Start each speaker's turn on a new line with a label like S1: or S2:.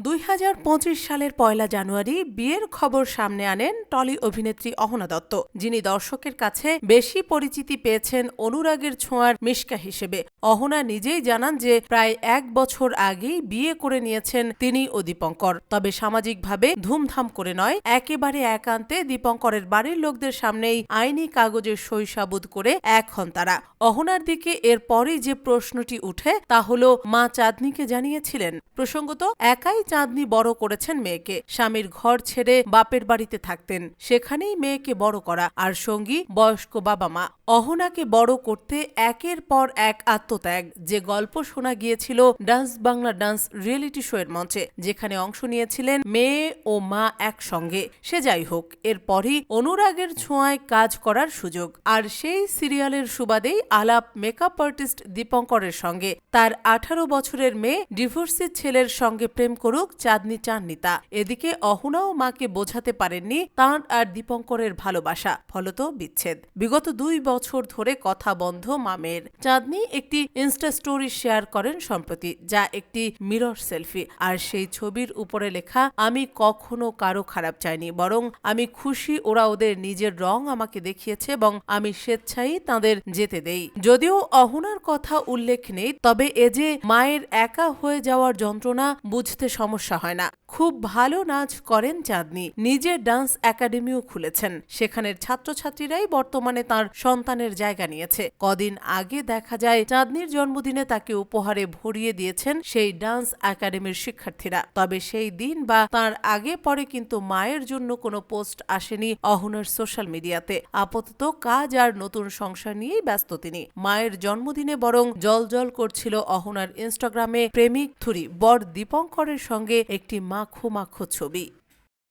S1: দুই হাজার পঁচিশ সালের পয়লা জানুয়ারি বিয়ের খবর সামনে আনেন টলি অভিনেত্রী অহনা দত্ত, যিনি দর্শকের কাছে বেশি পরিচিতি পেয়েছেন অনুরাগের ছোঁয়ার মিশকা হিসেবে। অহনা নিজেই জানান যে, প্রায় এক বছর আগেই বিয়ে করে নিয়েছেন তিনি ও দীপঙ্কর। তবে সামাজিকভাবে ধুমধাম করে নয়, একেবারে একান্তে দীপঙ্করের বাড়ির লোকদের সামনেই আইনি কাগজের সই করে এক হন তারা। অহনার দিকে এরপরই যে প্রশ্নটি উঠে, তা হল, মা চাঁদনিকে জানিয়েছিলেন। প্রসঙ্গত, একাই চাঁদনি বড় করেছেন মেয়েকে। স্বামীর ঘর ছেড়ে বাপের বাড়িতে থাকতেন। সেখানেই মেয়েকে বড় করা। আর সঙ্গী, বয়স্ক বাবা মা। অহনাকে বড় করতে একের পর এক আত্মত্যাগ। যে গল্প শোনা গিয়েছিল dance Bangla dance reality show এর মঞ্চে, যেখানে অংশ নিয়েছিলেন মেয়ে ও মা একসঙ্গে। সে যাই হোক, এরপরই অনুরাগের ছোঁয়ায় কাজ করার সুযোগ। আর সেই সিরিয়ালের সুবাদেই আলাপ মেকআপ আর্টিস্ট দীপঙ্করের সঙ্গে। তার আঠারো বছরের মেয়ে ডিভোর্সি ছেলের সঙ্গে প্রেম করুক চাঁদনি চাননিতা এদিকে অহনাও মাকে বোঝাতে পারেননি তাঁর আর দীপঙ্করের ভালোবাসা, ফলত বিচ্ছেদ। বিগত দুই বছর ধরে কথা বন্ধ মামের। চাঁদনি একটি ইনস্টা স্টোরি শেয়ার করেন সম্প্রতি, যা একটি মিরর সেলফি। আর সেই ছবির উপরে লেখা, আমি কখনো কারও খারাপ চাইনি, বরং আমি খুশি ওরা ওদের নিজের রং আমাকে দেখিয়েছে এবং আমি স্বেচ্ছাই তাদের যেতে দেই। যদিও অহনার কথা উল্লেখ নেই, তবে এ যে মায়ের একা হয়ে যাওয়ার যন্ত্রণা বুঝতে সমস্যা হয় না। খুব ভালো নাচ করেন চাঁদনি। নিজের ডান্স একাডেমিও খুলেছেন। সেখানের ছাত্রছাত্রীরাই বর্তমানে তার সন্তানের জায়গা নিয়েছে। কদিন আগে দেখা যায়, চাঁদনির জন্মদিনে তাকে উপহারে ভরিয়ে দিয়েছেন সেই ডান্স একাডেমির শিক্ষার্থীরা। তবে সেই দিন বা তার আগে পরে কিন্তু মায়ের জন্য কোনো পোস্ট আসেনি অহনার সোশ্যাল মিডিয়াতে। আপাতত কাজ আর নতুন সংসার নিয়েই ব্যস্ত তিনি। মায়ের জন্মদিনে বরং জল জল করছিল অহনার ইনস্টাগ্রামে প্রেমিক থুরি বর দীপঙ্করের সঙ্গে একটি মাখো মাখো ছবি।